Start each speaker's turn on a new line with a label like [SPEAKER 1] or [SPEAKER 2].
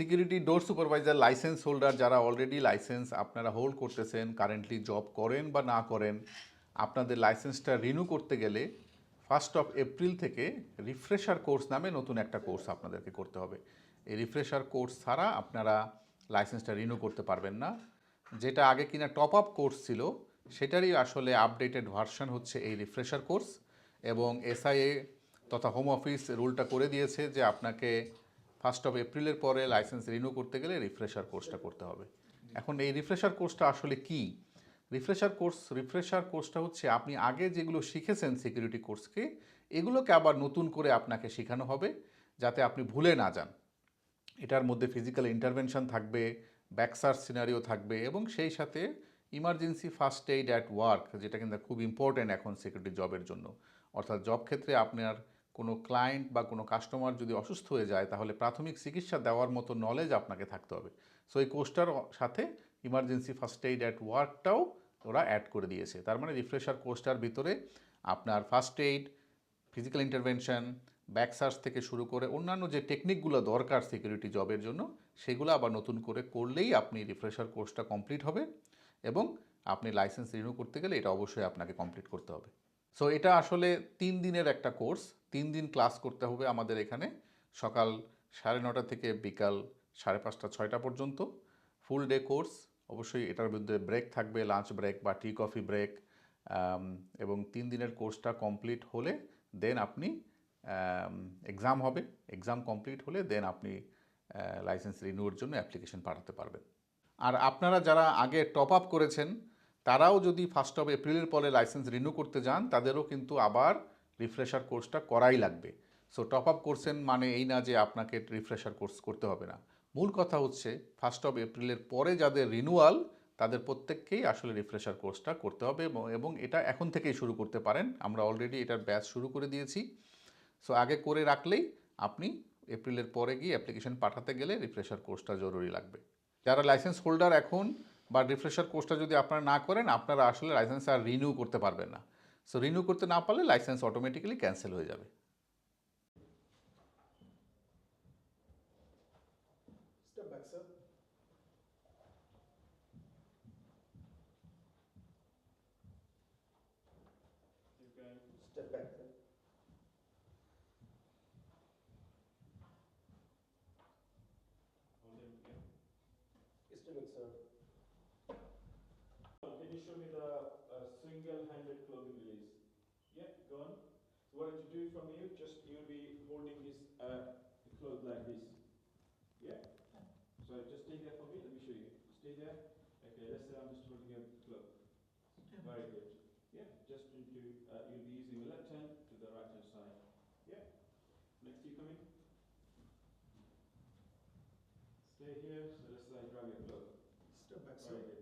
[SPEAKER 1] Security door supervisor, licence holder যারা already licence আপনারা hold করতেছেন কারেন্টলি জব করেন বা না করেন, আপনাদের লাইসেন্সটা রিনিউ করতে গেলে ফার্স্ট অফ এপ্রিল থেকে রিফ্রেশার কোর্স নামে নতুন একটা কোর্স আপনাদেরকে করতে হবে। এই রিফ্রেশার কোর্স ছাড়া আপনারা লাইসেন্সটা রিনিউ করতে পারবেন না। যেটা আগে কিনা টপ আপ কোর্স ছিল, সেটারই আসলে আপডেটেড ভার্সন হচ্ছে এই রিফ্রেশার কোর্স এবং এসআইএ তথা হোম অফিস রুলটা করে দিয়েছে যে আপনাকে ফার্স্ট অফ এপ্রিলের পরে লাইসেন্স রিনিউ করতে গেলে রিফ্রেশার কোর্সটা করতে হবে। এখন এই রিফ্রেশার কোর্সটা আসলে কি? রিফ্রেশার কোর্স রিফ্রেশার কোর্সটা হচ্ছে আপনি আগে যেগুলো শিখেছেন সিকিউরিটি কোর্সকে এগুলোকে আবার নতুন করে আপনাকে শেখানো হবে যাতে আপনি ভুলে না যান। এটার মধ্যে ফিজিক্যাল ইন্টারভেনশন থাকবে ব্যাকসার সিনারিও থাকবে এবং সেই সাথে emergency first aid at work যেটা কিন্তু খুব ইম্পর্ট্যান্ট এখন সিকিউরিটি জবের জন্য। অর্থাৎ জব ক্ষেত্রে আপনার কোনো ক্লায়েন্ট বা কোনো কাস্টমার যদি অসুস্থ হয়ে যায়, তাহলে প্রাথমিক চিকিৎসা দেওয়ার মতো নলেজ আপনাকে থাকতে হবে। সো এই কোর্সটার সাথে ইমার্জেন্সি ফার্স্ট এইড অ্যাট ওয়ার্কটাও ওরা অ্যাড করে দিয়েছে। তার মানে রিফ্রেশার কোর্সটার ভিতরে আপনার first aid physical intervention back search থেকে শুরু করে অন্যান্য যে টেকনিকগুলো দরকার সিকিউরিটি জবের জন্য, সেগুলো আবার নতুন করে করলেই আপনি রিফ্রেশার কোর্সটা কমপ্লিট হবে এবং আপনি লাইসেন্স রিনিউ করতে গেলে এটা অবশ্যই আপনাকে কমপ্লিট করতে হবে। সো এটা আসলে তিন দিনের একটা কোর্স। তিন দিন ক্লাস করতে হবে আমাদের এখানে সকাল সাড়ে নটা থেকে বিকাল সাড়ে পাঁচটা, ছয়টা পর্যন্ত। ফুল ডে কোর্স অবশ্যই এটার মধ্যে ব্রেক থাকবে লাঞ্চ ব্রেক বা টি কফি ব্রেক এবং তিন দিনের কোর্সটা কমপ্লিট হলে দেন আপনি এক্সাম হবে। এক্সাম কমপ্লিট হলে দেন আপনি লাইসেন্স রিনিউর জন্য অ্যাপ্লিকেশন পাঠাতে পারবেন। আর আপনারা যারা আগে টপ আপ করেছেন তারাও যদি ফার্স্ট অফ এপ্রিলের পরে লাইসেন্স রিনিউ করতে যান, তাদেরও কিন্তু আবার রিফ্রেশার কোর্সটা করাই লাগবে। সো টপ আপ করছেন মানে এই না যে আপনাকে রিফ্রেশার কোর্স করতে হবে না। মূল কথা হচ্ছে ফার্স্ট অফ এপ্রিলের পরে যাদের রিনিউয়াল তাদের প্রত্যেককেই আসলে রিফ্রেশার কোর্সটা করতে হবে এবং এটা এখন থেকেই শুরু করতে পারেন। আমরা অলরেডি এটার ব্যাচ শুরু করে দিয়েছি। সো আগে করে রাখলেই আপনি এপ্রিলের পরে গিয়ে অ্যাপ্লিকেশন পাঠাতে গেলে রিফ্রেশার কোর্সটা জরুরি লাগবে। যারা লাইসেন্স হোল্ডার এখন বা রিফ্রেশার কোর্সটা যদি আপনারা না করেন আপনারা আসলে লাইসেন্স আর রিনিউ করতে পারবেন না। সো রিনিউ করতে না পারলে লাইসেন্স অটোমেটিক্যালি ক্যান্সেল হয়ে যাবে।
[SPEAKER 2] Back, sir.
[SPEAKER 3] Show me the uh, single-handed clothing release? Yeah, go on. So what did you do from here? Just you'll be holding his uh, clothes like this. Yeah. So just stay there for me. Let me show you. Stay there. Okay. Let's say I'm just holding your cloth. Very good. Yeah. Just into uh, you'll be using the left hand to the right hand side. Yeah. Next you come in. Stay here. So let's say I grab your cloth.
[SPEAKER 2] Step back, sir.